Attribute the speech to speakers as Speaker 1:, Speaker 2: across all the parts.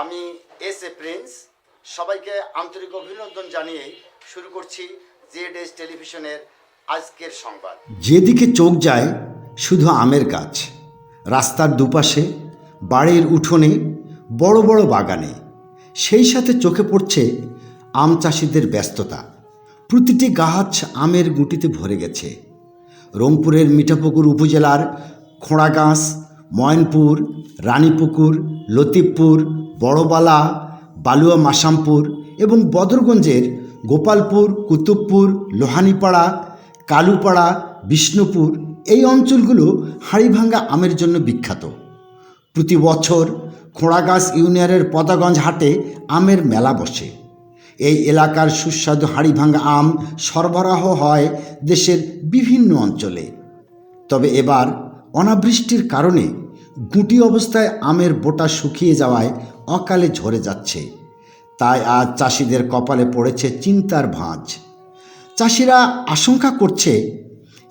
Speaker 1: আমি S A Prince. সবাইকে আন্তরিক অভিনন্দন জানিয়ে শুরু করছি জেড এস টেলিভিশনের আজকের সংবাদ।
Speaker 2: যেদিকে চোখ যায়, শুধু আমের গাছ। রাস্তার দুপাশে, বাড়ির উঠোনে, বড় বড় বাগানে। সেই সাথে চোখে পড়ছে আম চাষিদের ব্যস্ততা। প্রতিটি গাছ আমের গুটিতে ভরে গেছে। রংপুরের মিঠাপুকুর উপজেলার খোঁড়াগাছ, ময়নপুর, রানীপুকুর, লতিফপুর বড়বালা, বালুয়া মাসামপুর এবং বদরগঞ্জের গোপালপুর, কুতুবপুর, লোহানিপাড়া, কালুপাড়া, বিষ্ণুপুর এই অঞ্চলগুলো হাড়িভাঙ্গা আমের জন্য বিখ্যাত। প্রতি বছর খোঁড়াগাছ ইউনিয়নের পদাগঞ্জ হাটে আমের মেলা বসে। এই এলাকার সুস্বাদু হাড়িভাঙ্গা আম সরবরাহ হয় দেশের বিভিন্ন অঞ্চলে। তবে এবার অনাবৃষ্টির কারণে গুটি অবস্থায় আমের বোটা শুকিয়ে যাওয়ায় অকালে ঝরে যাচ্ছে। তাই আজ চাষিদের কপালে পড়েছে চিন্তার ভাঁজ। চাষিরা আশঙ্কা করছে,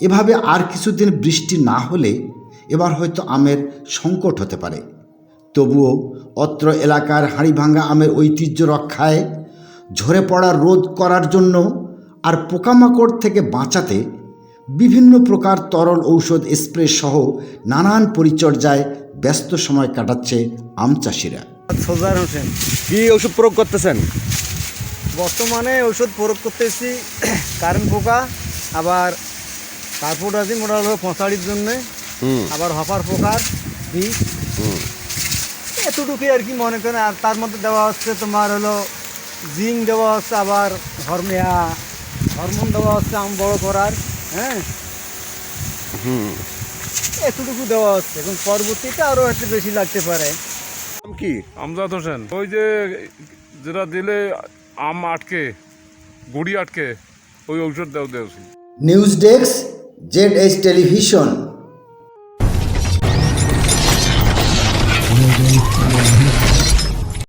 Speaker 2: এভাবে আর কিছুদিন বৃষ্টি না হলে এবার হয়তো আমের সংকট হতে পারে। তবুও অত্র এলাকার হাঁড়িভাঙ্গা আমের ঐতিহ্য রক্ষায় ঝরে পড়া রোধ করার জন্য আর পোকামাকড় থেকে বাঁচাতে বিভিন্ন প্রকার তরল ঔষধ, স্প্রে সহ নানান পরিচর্যায় ব্যস্ত সময় কাটাচ্ছে আম চাষিরা।
Speaker 3: সোজার হোসেন।
Speaker 4: কি ওষুধ প্রয়োগ করতেছেন?
Speaker 3: বর্তমানে ওষুধ প্রয়োগ করতেছি কারেন্ট পোকা আবার কার্পোট আছে মোটা হলো পঁচাড়ির জন্যে আবার হপার পোকার বিষ এতটুকুই আর কি মনে করেন আর তার মধ্যে দেওয়া হচ্ছে তোমার হলো জিং দেওয়া হচ্ছে আবার হরমিয়া হরমোন দেওয়া হচ্ছে আম বড় করার হ্যাঁ? এতটুকু দেওয়া হচ্ছে এবং পরবর্তীতে আরও একটু বেশি লাগতে পারে।
Speaker 4: কি?
Speaker 5: আমজাদ হোসেন। ওই যে যেটা দিলে আম আটকে গুড়ি আটকে ওই ঔষধ দেওয়া দেওয়া
Speaker 2: news desk Z H television.
Speaker 6: Thank you.